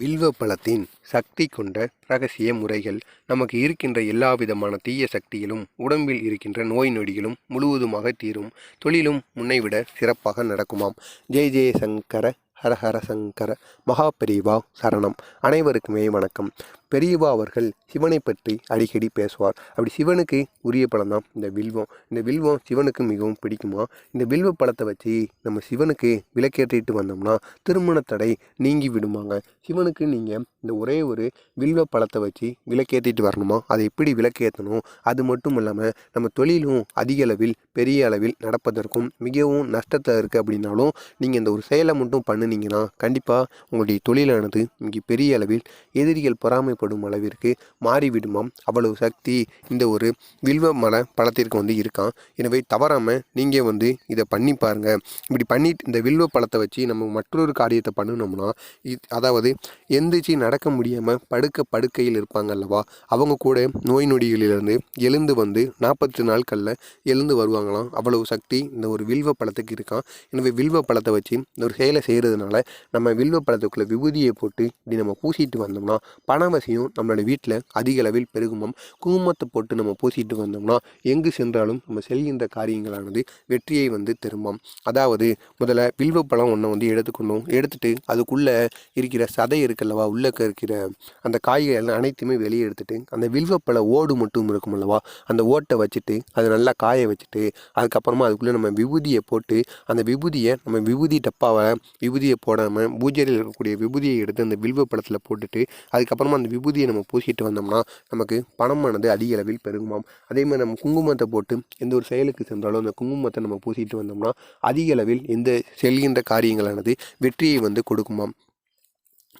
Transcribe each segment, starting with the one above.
வில்வ பழத்தின் சக்தி கொண்ட ரகசிய முறைகள் நமக்கு இருக்கின்ற எல்லா விதமான தீய சக்திகளும் உடம்பில் இருக்கின்ற நோய் நொடிகளும் முழுவதுமாக தீரும். தொழிலும் முன்னைவிட சிறப்பாக நடக்குமாம். ஜெய ஜெய சங்கர ஹரஹர சங்கர மகா பெரியவா சரணம். அனைவருக்குமே வணக்கம். பெரியவா அவர்கள் சிவனை பற்றி அடிக்கடி பேசுவார். அப்படி சிவனுக்கு உரிய பழம் தான் இந்த வில்வம். இந்த வில்வம் சிவனுக்கு மிகவும் பிடிக்குமா? இந்த வில்வ பழத்தை வச்சு நம்ம சிவனுக்கு விளக்கேற்றிட்டு வந்தோம்னா திருமண தடை நீங்கி விடுமாங்க? சிவனுக்கு நீங்கள் இந்த ஒரே ஒரு வில்வ பழத்தை வச்சு விளக்கேற்றிட்டு வரணுமா? அதை எப்படி விளக்கேற்றணும்? அது மட்டும் இல்லாமல் நம்ம தொழிலும் அதிக அளவில் பெரிய அளவில் நடப்பதற்கும் மிகவும் நஷ்டத்தில் இருக்குது அப்படின்னாலும் நீங்கள் இந்த ஒரு செயலை மட்டும் பண்ணுனீங்கன்னா கண்டிப்பாக உங்களுடைய தொழிலானது இங்கே பெரிய அளவில் எதிரிகள் பொறாமைப்படும் அளவிற்கு மாறிவிடுமாம். அவ்வளவு சக்தி இந்த ஒரு வில்வ மலை பழத்திற்கு வந்து இருக்கான் எனவே தவறாமல் நீங்கள் வந்து இதை பண்ணி பாருங்கள் இப்படி பண்ணிட்டு இந்த வில்வ பழத்தை வச்சு நம்ம மற்றொரு காரியத்தை பண்ணணும்னா அதாவது எந்திரிச்சு நடக்க முடியாமல் படுக்க படுக்கையில் இருப்பாங்க அல்லவா? அவங்க கூட நோய் நொடிகளிலிருந்து எழுந்து வந்து நாற்பத்தி நாட்களில் எழுந்து வருவாங்களாம். அவ்வளவு சக்தி இந்த ஒரு வில்வ பழத்துக்கு இருக்கான் எனவே வில்வ பழத்தை வச்சு இந்த ஒரு செயலை இருக்கிறதுனால நம்ம வில்வ பழத்துக்குள்ளே விபூதியை போட்டு இப்படி நம்ம பூசிட்டு வந்தோம்னா பணவசியம் நம்மளோட வீட்டில் அதிக அளவில் பெருகுமாம் குங்குமத்தை போட்டு நம்ம பூசிட்டு வந்தோம்னா எங்கு சென்றாலும் நம்ம செல்கின்ற காரியங்களானது வெற்றியை வந்து திரும்பாம் அதாவது முதல்ல வில்வ பழம் ஒன்றை வந்து எடுத்துக்கணும். எடுத்துட்டு அதுக்குள்ளே இருக்கிற சதை இருக்கல்லவா உள்ளே இருக்கிற அந்த காய்கறிகள் எல்லாம் அனைத்துமே வெளியே எடுத்துட்டு அந்த வில்வப்பழ ஓடு மட்டும் இருக்கும் அல்லவா அந்த ஓட்டை வச்சுட்டு அதை நல்லா காய வச்சுட்டு அதுக்கப்புறமா அதுக்குள்ளே நம்ம விபூதியை போட்டு அந்த விபூதியை நம்ம விபூதி டப்பாவை விபூதியை போடாமல் பூஜையில் இருக்கக்கூடிய விபூதியை எடுத்து அந்த வில்வ பழத்தில் போட்டுட்டு அதுக்கப்புறமா அந்த விபூதியை நம்ம பூசிட்டு வந்தோம்னா நமக்கு பணமானது அதிக அளவில் பெருகுமாம். அதே மாதிரி நம்ம குங்குமத்தை போட்டு எந்த ஒரு செயலுக்கு சென்றாலும் அந்த குங்குமத்தை நம்ம பூசிட்டு வந்தோம்னா அதிக அளவில் எந்த செல்கின்ற காரியங்களானது வெற்றியை வந்து கொடுக்குமாம்.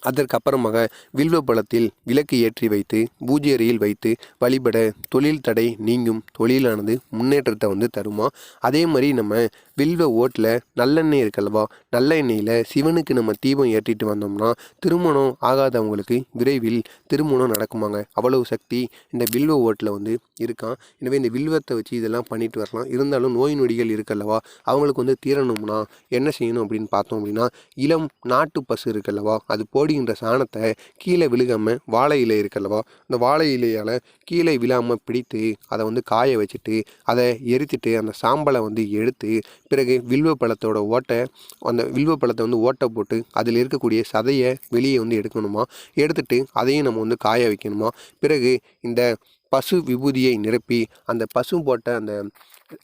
அதற்கப்புறமாக வில்வ பழத்தில் விளக்கு ஏற்றி வைத்து பூஜை அறையில் வைத்து வழிபட தொழில் தடை நீங்கும் தொழிலானது முன்னேற்றத்தை வந்து தருமா? அதே மாதிரி நம்ம வில்வ ஓட்டில் நல்லெண்ணெய் இருக்கல்லவா? நல்லெண்ணெயில் சிவனுக்கு நம்ம தீபம் ஏற்றிட்டு வந்தோம்னா திருமணம் ஆகாதவங்களுக்கு விரைவில் திருமணம் நடக்குமாங்க. அவ்வளவு சக்தி இந்த வில்வ ஓட்டில் வந்து இருக்கான் எனவே இந்த வில்வத்தை வச்சு இதெல்லாம் பண்ணிட்டு வரலாம். இருந்தாலும் நோய் நொடிகள் இருக்கல்லவா? அவங்களுக்கு வந்து தீரணும்னா என்ன செய்யணும் அப்படின்னு பார்த்தோம் அப்படின்னா இளம் நாட்டு பசு இருக்கல்லவா? அது அப்படின்ற சாணத்தை கீழே விழுகாமல் வாழை இலை இருக்கல்லவா? அந்த வாழை இலையால் கீழே விழாமல் பிடித்து அதை வந்து காய வச்சுட்டு அதை எரித்துட்டு அந்த சாம்பலை வந்து எடுத்து பிறகு வில்வ பழத்தோட ஓட்டை அந்த வில்வ பழத்தை வந்து ஓட்டை போட்டு அதில் இருக்கக்கூடிய சதையை வெளியே வந்து எடுக்கணுமா? எடுத்துட்டு அதையும் நம்ம வந்து காய வைக்கணுமா? பிறகு இந்த பசு விபூதியை நிரப்பி அந்த பசு போட்ட அந்த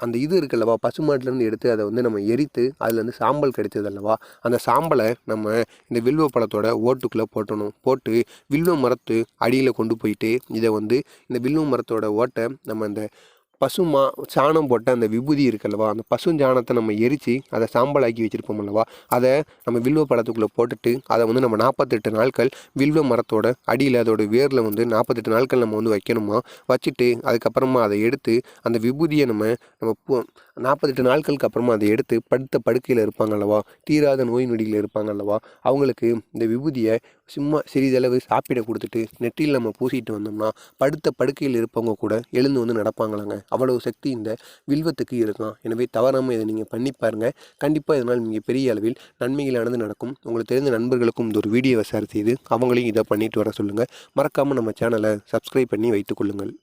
அந்த இது இருக்குல்லவா பசுமாட்டிலேருந்து எடுத்து அதை வந்து நம்ம எரித்து அதுலேருந்து சாம்பல் கிடைச்சது அல்லவா அந்த சாம்பலை நம்ம இந்த வில்வ பழத்தோட ஓட்டுக்குள்ளே போட்டணும். போட்டு வில்வ மரத்து அடியில் கொண்டு போயிட்டு இதை வந்து இந்த வில்வ மரத்தோட ஓட்டை நம்ம இந்த பசுமா சாணம் போட்ட அந்த விபூதி இருக்குல்லவா அந்த பசு சாணத்தை நம்ம எரித்து அதை சாம்பலாக்கி வச்சுருப்போம் அல்லவா அதை நம்ம வில்வ பழத்துக்குள்ளே போட்டுட்டு அதை வந்து நம்ம நாற்பத்தெட்டு நாட்கள் வில்வ மரத்தோட அடியில் அதோட வேரில் வந்து நாற்பத்தெட்டு நாட்கள் நம்ம வந்து வைக்கணுமா வச்சுட்டு அதுக்கப்புறமா அதை எடுத்து அந்த விபூதியை நம்ம நம்ம பூ நாற்பத்தெட்டு நாட்களுக்கு அப்புறமா அதை எடுத்து படுத்த படுக்கையில் இருப்பாங்க அல்லவா தீராத நோய் நொடியில் இருப்பாங்க அல்லவா அவங்களுக்கு இந்த விபூதியை சும்மா சிறிதளவு சாப்பிட கொடுத்துட்டு நெற்றியில் நம்ம பூசிட்டு வந்தோம்னா படுத்த படுக்கையில் இருப்பவங்க கூட எழுந்து வந்து நடப்பாங்களாங்க. அவ்வளவு சக்தி இந்த வில்வத்துக்கு இருக்கான் எனவே தவறாமல் இதை நீங்கள் பண்ணி பாருங்கள் கண்டிப்பாக இதனால் நீங்கள் பெரிய அளவில் நன்மைகளானது நடக்கும். உங்களுக்கு தெரிந்த நண்பர்களுக்கும் இந்த ஒரு வீடியோவை ஷேர் செய்து அவங்களையும் இதை பண்ணிட்டு வர சொல்லுங்கள் மறக்காமல் நம்ம சேனலை சப்ஸ்கிரைப் பண்ணி வைத்துக்கொள்ளுங்கள்